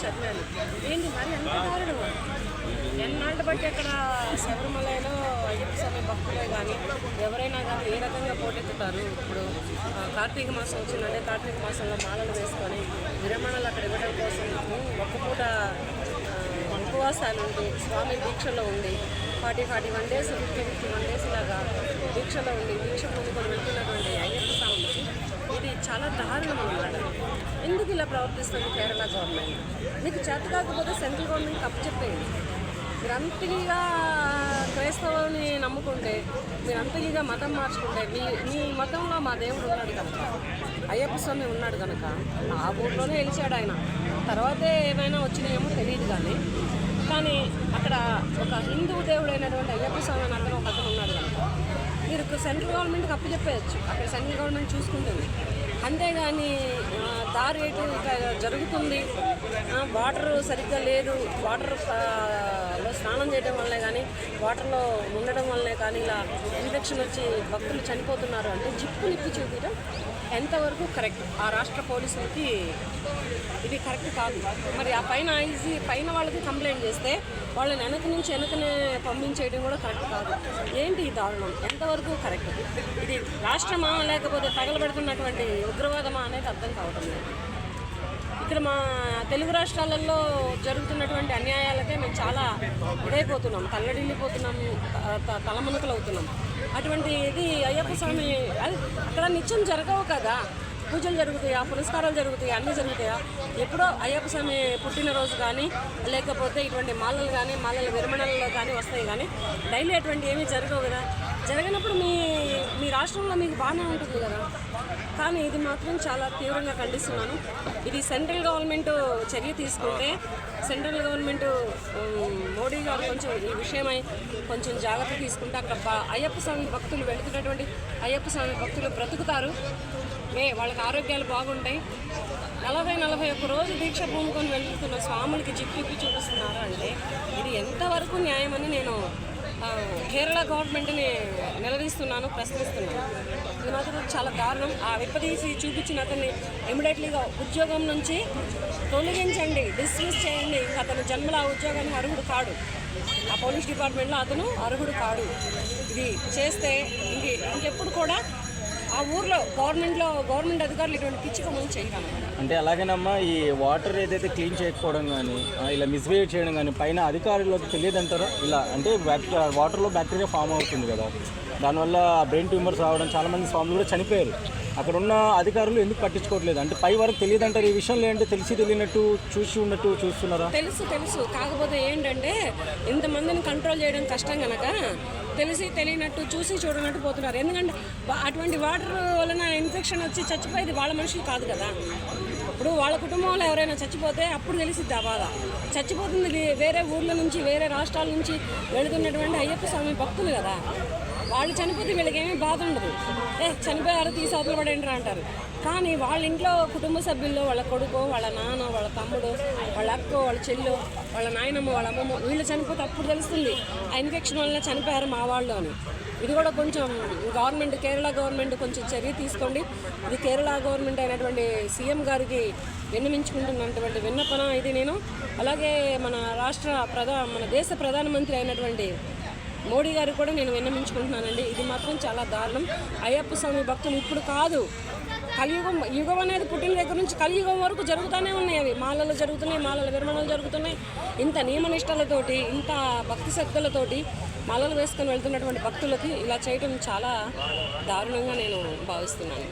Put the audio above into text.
చదివాను. ఏంటి మరి ఎంత దారుణం? ఎన్నాళ్ళు బట్టి అక్కడ శబరిమలలో అయ్యప్ప స్వామి భక్తులే కానీ ఎవరైనా కానీ ఏ రకంగా పోటెత్తుతారు? ఇప్పుడు కార్తీక మాసం వచ్చిందంటే కార్తీక మాసంలో మాలలు వేసుకొని విరమణలు అక్కడ ఇవ్వడం కోసం ఉమ్, ఒక్క పూట ఉపవాసాలు ఉండి స్వామి దీక్షలో ఉండి forty forty one days fifty fifty one days ఇలాగా దీక్షలో ఉండి దీక్ష పొందుకొని వెళ్తున్నటువంటి చాలా దారుణం అన్నమాట. ఎందుకు ఇలా ప్రవర్తిస్తుంది కేరళ గవర్నమెంట్? మీకు చేత కాకపోతే సెంట్రల్ గవర్నమెంట్ తప్పు చెప్పేయండి. మీరు అంతగా క్రైస్తవుని నమ్ముకుంటే మీరు అంతగా మతం మార్చుకుంటే మీ మీ మతంలో మా దేవుడు ఉన్నాడు కనుక అయ్యప్ప స్వామి ఉన్నాడు కనుక ఆ ఊర్లోనే వెలిచాడు ఆయన. తర్వాతే ఏమైనా వచ్చినాయేమో తెలియదు కానీ కానీ అక్కడ ఒక హిందూ దేవుడు అయినటువంటి అయ్యప్ప స్వామి అని అతను ఒక అతను ఉన్నాడు కనుక మీరు సెంట్రల్ గవర్నమెంట్కి అప్పు చెప్పేయచ్చు. అక్కడ సెంట్రల్ గవర్నమెంట్ చూసుకుంటుంది. అంతేగాని దారి ఎటు జరుగుతుంది. వాటర్ సరిగ్గా లేదు. వాటర్లో స్నానం చేయడం వల్లే కానీ వాటర్లో ఉండడం వల్లే కానీ ఇలా ఇన్ఫెక్షన్ వచ్చి భక్తులు చనిపోతున్నారు అంటే జిప్పు నిప్పి చూపించడం ఎంతవరకు కరెక్ట్? ఆ రాష్ట్ర పోలీసులకి ఇది కరెక్ట్ కాదు. మరి ఆ పైన ఐజీ పైన వాళ్ళకి కంప్లైంట్ చేస్తే వాళ్ళని వెనక నుంచి వెనకనే పంపించేయడం కూడా కరెక్ట్ కాదు. ఏంటి ఈ దారుణం? ఎంతవరకు కరెక్ట్? ఇది రాష్ట్రమా లేకపోతే తగలబెడుతున్నటువంటి ఉగ్రవాదమా అనేది అర్థం కావటం లేదు. ఇక్కడ మా తెలుగు రాష్ట్రాలలో జరుగుతున్నటువంటి అన్యాయాలకే మేము చాలా ఇదైపోతున్నాం తల్లడిల్లిపోతున్నాం త- తలమునకలు అవుతున్నాం అటువంటి ఇది అయ్యప్ప స్వామి అది అక్కడ నిత్యం జరగవు కదా? పూజలు జరుగుతాయా పురస్కారాలు జరుగుతాయా అన్నీ జరుగుతాయా? ఎప్పుడో అయ్యప్ప స్వామి పుట్టినరోజు కానీ లేకపోతే ఇటువంటి మాలలు కానీ మాలల విరమణలలో కానీ వస్తాయి కానీ డైలీ అటువంటి ఏమీ జరగవు కదా. జరగనప్పుడు మీ మీ రాష్ట్రంలో మీకు బాగానే ఉంటుంది కదా? కానీ ఇది మాత్రం చాలా తీవ్రంగా ఖండిస్తున్నాను. ఇది సెంట్రల్ గవర్నమెంట్ చర్య తీసుకుంటే సెంట్రల్ గవర్నమెంట్ మోడీ గారు కొంచెం ఈ విషయమై కొంచెం జాగ్రత్త తీసుకుంటే అక్కడ అయ్యప్ప స్వామి భక్తులు వెళుతున్నటువంటి అయ్యప్ప స్వామి భక్తులు బ్రతుకుతారు. మే వాళ్ళకి ఆరోగ్యాలు బాగుంటాయి. నలభై నలభై ఒక్క రోజు దీక్ష పూనుకొని వెళ్తున్న స్వాములకి జిప్పిప్పి చూపిస్తున్నారు అంటే ఇది ఎంతవరకు న్యాయమని నేను కేరళ గవర్నమెంట్ని నిలదీస్తున్నాను ప్రశ్నిస్తున్నాను. ఇది మాత్రం చాలా దారుణం. ఆ విప్పదీసి చూపించిన అతన్ని ఇమీడియట్లీగా ఉద్యోగం నుంచి తొలగించండి డిస్మిస్ చేయండి. అతను జన్మల ఆ ఉద్యోగానికి అర్హుడు కాడు. ఆ పోలీస్ డిపార్ట్మెంట్లో అతను అర్హుడు కాడు. ఇది చేస్తే ఇంక ఇంకెప్పుడు కూడా ఆ ఊర్లో గవర్నమెంట్లో గవర్నమెంట్ అధికారులు ఇటువంటి పిచ్చి కమలు చేయగలరు అంటే అలాగేనమ్మా ఈ వాటర్ ఏదైతే క్లీన్ చేయకపోవడం కానీ ఇలా మిస్బిహేవ్ చేయడం కానీ పైన అధికారులకు తెలియదంటారా? ఇలా అంటే వాటర్లో బ్యాక్టీరియా ఫామ్ అవుతుంది కదా. దానివల్ల బ్రెయిన్ ట్యూమర్స్ రావడం చాలా మంది స్వాములు కూడా చనిపోయారు. అక్కడ ఉన్న అధికారులు ఎందుకు పట్టించుకోవట్లేదు? అంటే పై వరకు తెలియదు అంటారు ఈ విషయంలో ఏంటంటే తెలిసి తెలియనట్టు చూసి ఉన్నట్టు చూస్తున్నారా? తెలుసు తెలుసు. కాకపోతే ఏంటంటే ఇంతమందిని కంట్రోల్ చేయడం కష్టం కనుక తెలిసి తెలియనట్టు చూసి చూడనట్టు పోతున్నారు. ఎందుకంటే అటువంటి వాటర్ వలన ఇన్ఫెక్షన్ వచ్చి చచ్చిపోయేది వాళ్ళ మనుషులు కాదు కదా. ఇప్పుడు వాళ్ళ కుటుంబంలో ఎవరైనా చచ్చిపోతే అప్పుడు తెలిసిద్ది ఆ బాధ. చచ్చిపోతుంది వేరే ఊర్ల నుంచి వేరే రాష్ట్రాల నుంచి వెళుతున్నటువంటి అయ్యప్ప స్వామి భక్తులు కదా. వాళ్ళు చనిపోతే వీళ్ళకి ఏమీ బాధ ఉండదు. ఏ చనిపోయారు తీసి అవతల పడేంటారు అంటారు. కానీ వాళ్ళ ఇంట్లో కుటుంబ సభ్యుల్లో వాళ్ళ కొడుకు వాళ్ళ నాన్న వాళ్ళ తమ్ముడు వాళ్ళ అక్క వాళ్ళ చెల్లు వాళ్ళ నాయనమ్మ వాళ్ళ అమ్మమ్మ వీళ్ళు చనిపోతే అప్పుడు తెలుస్తుంది ఆ ఇన్ఫెక్షన్ వల్ల చనిపోయారు మా వాళ్ళు అని. ఇది కూడా కొంచెం గవర్నమెంట్ కేరళ గవర్నమెంట్ కొంచెం చర్య తీసుకోండి. ఇది కేరళ గవర్నమెంట్ అయినటువంటి సీఎం గారికి విన్నమించుకుంటున్నటువంటి విన్నపన ఇది నేను. అలాగే మన రాష్ట్ర ప్రధా మన దేశ ప్రధానమంత్రి అయినటువంటి మోడీ గారు కూడా నేను విన్నమించుకుంటున్నానండి ఇది మాత్రం చాలా దారుణం. అయ్యప్ప స్వామి భక్తులు ఇప్పుడు కాదు. కలియుగం యుగం అనేది పుట్టిన దగ్గర నుంచి కలియుగం వరకు జరుగుతూనే ఉన్నాయి అవి. మాలలు జరుగుతున్నాయి మాలల విరమణలు జరుగుతున్నాయి. ఇంత నియమనిష్టలతోటి ఇంత భక్తి శక్తులతోటి మాలలు వేసుకొని వెళ్తున్నటువంటి భక్తులకి ఇలా చేయటం చాలా దారుణంగా నేను భావిస్తున్నాను.